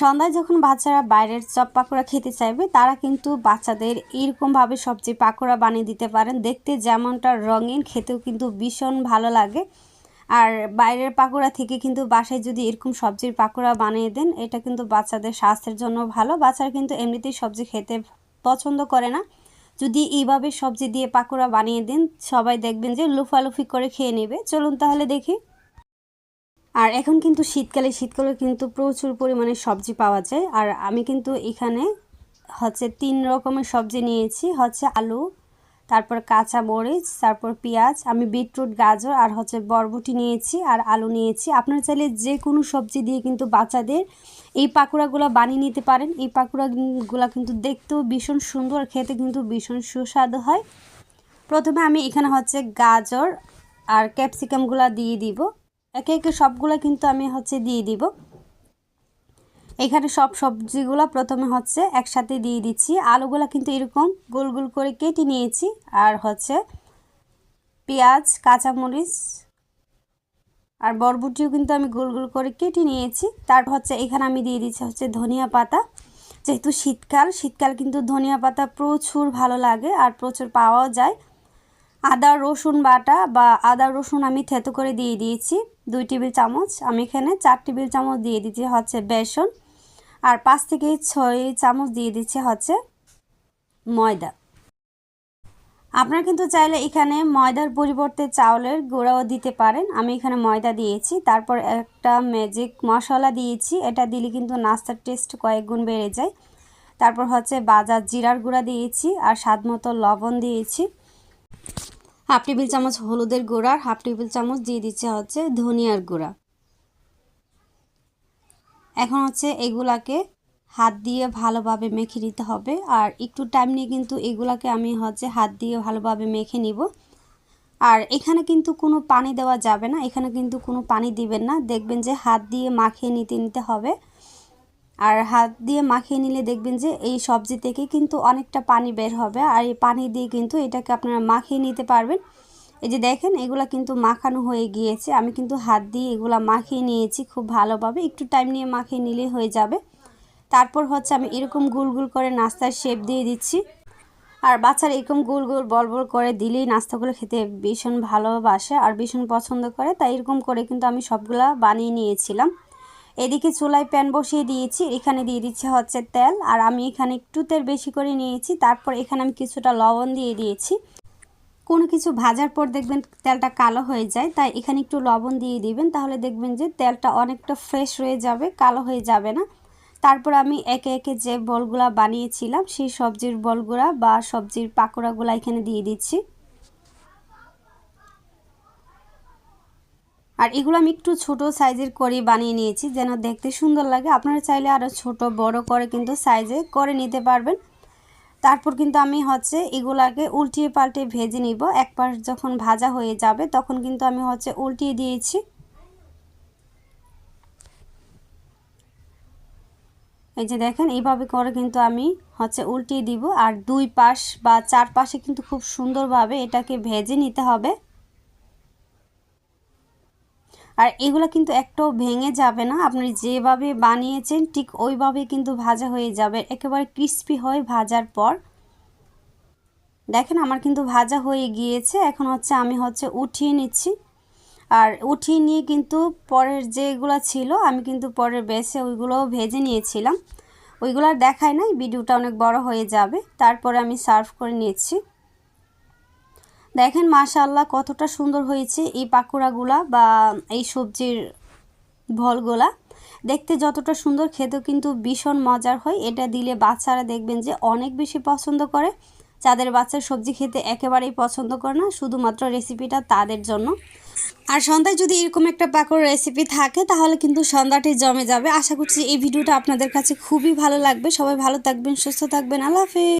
সন্ধ্যায় যখন বাচ্চারা বাইরের চপ পাকোড়া খেতে চাইবে, তারা কিন্তু বাচ্চাদের এরকমভাবে সবজি পাকোড়া বানিয়ে দিতে পারেন। দেখতে যেমনটা রঙিন, খেতেও কিন্তু ভীষণ ভালো লাগে। আর বাইরের পাকোড়া থেকে কিন্তু বাসায় যদি এরকম সবজির পাকোড়া বানিয়ে দেন, এটা কিন্তু বাচ্চাদের স্বাস্থ্যের জন্য ভালো। বাচ্চারা কিন্তু এমনিতেই সবজি খেতে পছন্দ করে না। যদি এইভাবে সবজি দিয়ে পাকোড়া বানিয়ে দিন, সবাই দেখবেন যে লুফালুফি করে খেয়ে নেবে। চলুন তাহলে দেখি। আর এখন কিন্তু শীতকালে শীতকালে কিন্তু প্রচুর পরিমাণে সবজি পাওয়া যায়। আর আমি কিন্তু এখানে হচ্ছে তিন রকমের সবজি নিয়েছি, হচ্ছে আলু, তারপর কাঁচা মরিচ, তারপর পেঁয়াজ, আমি বিটরুট, গাজর আর হচ্ছে বরবটি নিয়েছি আর আলু নিয়েছি। আপনারা চাইলে যে কোনো সবজি দিয়ে কিন্তু বাচ্চাদের এই পাকোড়াগুলো বানিয়ে নিতে পারেন। এই পাকোড়াগুলো কিন্তু দেখতেও ভীষণ সুন্দর খেতে কিন্তু ভীষণ সুস্বাদু হয়। প্রথমে আমি এখানে হচ্ছে গাজর আর ক্যাপসিকামগুলো দিয়ে দিব। একে একে সবগুলো কিন্তু আমি হচ্ছে দিয়ে দিব। এখানে সব সবজিগুলো প্রথমে হচ্ছে একসাথে দিয়ে দিচ্ছি। আলুগুলো কিন্তু এরকম গোল গোল করে কেটে নিয়েছি। আর হচ্ছে পেঁয়াজ, কাঁচামরিচ আর বরবটিও কিন্তু আমি গোল গোল করে কেটে নিয়েছি। তারপর হচ্ছে এখানে আমি দিয়ে দিচ্ছি হচ্ছে ধনিয়া পাতা। যেহেতু শীতকাল শীতকাল কিন্তু ধনিয়া পাতা প্রচুর ভালো লাগে আর প্রচুর পাওয়াও যায়। আদা, রসুন বাটা বা আদা, রসুন আমি থেতো করে দিয়ে দিয়েছি। দুই টেবিল চামচ আমি এখানে চার টেবিল চামচ দিয়ে দিচ্ছি হচ্ছে বেসন। আর পাঁচ থেকে ছয় চামচ দিয়ে দিচ্ছি হচ্ছে ময়দা। আপনারা কিন্তু চাইলে এখানে ময়দার পরিবর্তে চাউলের গুঁড়াও দিতে পারেন। আমি এখানে ময়দা দিয়েছি, তারপর একটা ম্যাজিক মশলা দিয়েছি। এটা দিলে কিন্তু নাস্তার টেস্ট কয়েক গুণ বেড়ে যায়। তারপর হচ্ছে বাজার জিরার গুঁড়া দিয়েছি আর স্বাদ মতো লবণ দিয়েছি। হাফ টেবিল চামচ হলুদের গুঁড়া আর হাফ টেবিল চামচ দিয়ে দিচ্ছে হচ্ছে ধনিয়ার গুঁড়া। এখন হচ্ছে এগুলাকে হাত দিয়ে ভালোভাবে মেখে নিতে হবে। আর একটু টাইম নিয়ে কিন্তু এগুলাকে আমি হচ্ছে হাত দিয়ে ভালোভাবে মেখে নিব। আর এখানে কিন্তু কোনো পানি দেওয়া যাবে না, এখানে কিন্তু কোনো পানি দিবেন না। দেখবেন যে হাত দিয়ে মাখিয়ে নিতে নিতে হবে। আর হাত দিয়ে মাখিয়ে নিলে দেখবেন যে এই সবজি থেকে কিন্তু অনেকটা পানি বের হবে। আর এই পানি দিয়ে কিন্তু এটাকে আপনারা মাখিয়ে নিতে পারবেন। এই যে দেখেন, এগুলা কিন্তু মাখানো হয়ে গিয়েছে। আমি কিন্তু হাত দিয়ে এগুলা মাখিয়ে নিয়েছি খুব ভালোভাবে। একটু টাইম নিয়ে মাখিয়ে নিলে হয়ে যাবে। তারপর হচ্ছে আমি এরকম গুল গুল করে নাস্তার শেপ দিয়ে দিচ্ছি। আর বাচ্চারা এরকম গোল গোল, বল বল করে দিলেই নাস্তাগুলো খেতে ভীষণ ভালোবাসে আর ভীষণ পছন্দ করে। তাই এরকম করে কিন্তু আমি সবগুলা বানিয়ে নিয়েছিলাম। এদিকে চুলায় প্যান বসিয়ে দিয়েছি, এখানে দিয়ে দিচ্ছে হচ্ছে তেল, আর আমি এখানে একটু তেল বেশি করে নিয়েছি, তারপর এখানে আমি কিছুটা লবণ দিয়ে দিয়েছি। কোনো কিছু ভাজার পর দেখবেন তেলটা কালো হয়ে যায়, তাই এখানে একটু লবণ দিয়ে দিবেন, তাহলে দেখবেন যে তেলটা অনেকটা ফ্রেশ হয়ে যাবে, কালো হয়ে যাবে না। তারপর আমি একে একে যে বলগুলা বানিয়েছিলাম, সেই সবজির বলগুলা বা সবজির পাকোড়াগুলা এখানে দিয়ে দিচ্ছি। আর এগুলো আমি একটু ছোট সাইজের করে বানিয়ে নিয়েছি, যেন দেখতে সুন্দর লাগে। আপনারা চাইলে আরও ছোট, বড় করে কিন্তু সাইজে করে নিতে পারবেন। তারপর কিন্তু আমি হচ্ছে এগুলাকে উল্টিয়ে পাল্টে ভেজে নিব। একবার যখন ভাজা হয়ে যাবে, তখন কিন্তু আমি হচ্ছে উল্টিয়ে দিয়েছি। এই যে দেখেন, এইভাবে করে কিন্তু আমি হচ্ছে উল্টিয়ে দিব। আর দুই পাশ বা চার পাশে কিন্তু খুব সুন্দরভাবে এটাকে ভেজে নিতে হবে। আর এগুলো কিন্তু একটাও ভেঙে যাবে না। আপনি যেভাবে বানিয়েছেন, ঠিক ওইভাবে কিন্তু ভাজা হয়ে যাবে। একেবারে ক্রিস্পি হয় ভাজার পর। দেখেন আমার কিন্তু ভাজা হয়ে গিয়েছে। এখন হচ্ছে আমি হচ্ছে উঠিয়ে নিচ্ছি। আর উঠিয়ে নিয়ে কিন্তু পরের যেগুলো ছিল, আমি কিন্তু পরের বেসে ওইগুলোও ভেজে নিয়েছিলাম। ওইগুলো আর দেখায় নাই, ভিডিওটা অনেক বড় হয়ে যাবে। তারপরে আমি সার্ভ করে নিয়েছি দেখেন মাশাল্লাহ কতটা সুন্দর হয়েছে এই পাকোড়াগুলা বা এই সবজির ভলগুলা। দেখতে যতটা সুন্দর, খেতেও কিন্তু ভীষণ মজার হয়। এটা দিলে বাচ্চারা দেখবেন যে অনেক বেশি পছন্দ করে। যাদের বাচ্চার সবজি খেতে একেবারেই পছন্দ করে না, শুধুমাত্র রেসিপিটা তাদের জন্য। আর সন্ধ্যায় যদি এরকম একটা পাকোড় রেসিপি থাকে, তাহলে কিন্তু সন্ধ্যাটি জমে যাবে। আশা করছি এই ভিডিওটা আপনাদের কাছে খুবই ভালো লাগবে। সবাই ভালো থাকবেন, সুস্থ থাকবেন। আল্লাহ হাফেজ।